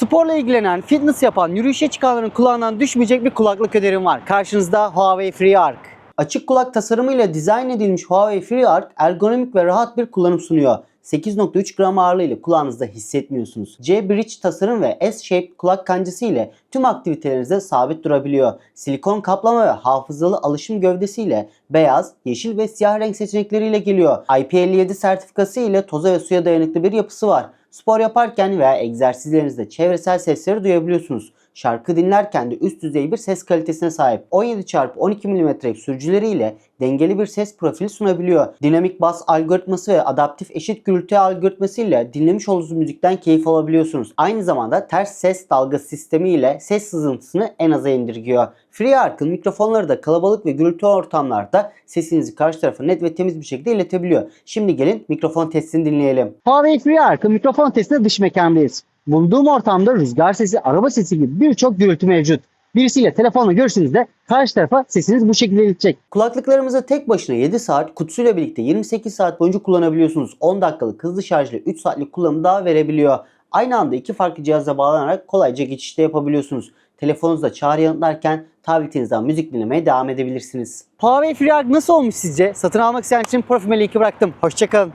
Sporla ilgilenen, fitness yapan, yürüyüşe çıkanların kulağından düşmeyecek bir kulaklık önerim var. Karşınızda Huawei FreeArc. Açık kulak tasarımıyla dizayn edilmiş Huawei FreeArc ergonomik ve rahat bir kullanım sunuyor. 8.3 gram ağırlığıyla kulağınızda hissetmiyorsunuz. C-Bridge tasarım ve S-Shape kulak kancası ile tüm aktivitelerinizde sabit durabiliyor. Silikon kaplama ve hafızalı alışım gövdesiyle beyaz, yeşil ve siyah renk seçenekleriyle geliyor. IP57 sertifikası ile toza ve suya dayanıklı bir yapısı var. Spor yaparken veya egzersizlerinizde çevresel sesleri duyabiliyorsunuz. Şarkı dinlerken de üst düzey bir ses kalitesine sahip. 17x12 mm sürücüleriyle dengeli bir ses profili sunabiliyor. Dinamik bas algoritması ve adaptif eşit gürültü algoritması ile dinlemiş olduğunuz müzikten keyif alabiliyorsunuz. Aynı zamanda ters ses dalgası sistemi ile ses sızıntısını en aza indirgiyor. FreeArc'ın mikrofonları da kalabalık ve gürültü ortamlarda sesinizi karşı tarafa net ve temiz bir şekilde iletebiliyor. Şimdi gelin mikrofon testini dinleyelim. Huawei FreeArc'ın mikrofon testinde dış mekandayız. Bulunduğum ortamda rüzgar sesi, araba sesi gibi birçok gürültü mevcut. Birisiyle telefonla görüştüğünüzde karşı tarafa sesiniz bu şekilde iletecek. Kulaklıklarımızı tek başına 7 saat, kutusuyla birlikte 28 saat boyunca kullanabiliyorsunuz. 10 dakikalık hızlı şarjla 3 saatlik kullanım daha verebiliyor. Aynı anda iki farklı cihaza bağlanarak kolayca geçişte yapabiliyorsunuzda Telefonunuzda çağrı yanıtlarken tabletinizden müzik dinlemeye devam edebilirsiniz. Huawei FreeArc nasıl olmuş sizce? Satın almak isteyen için profilime linki bıraktım. Hoşçakalın.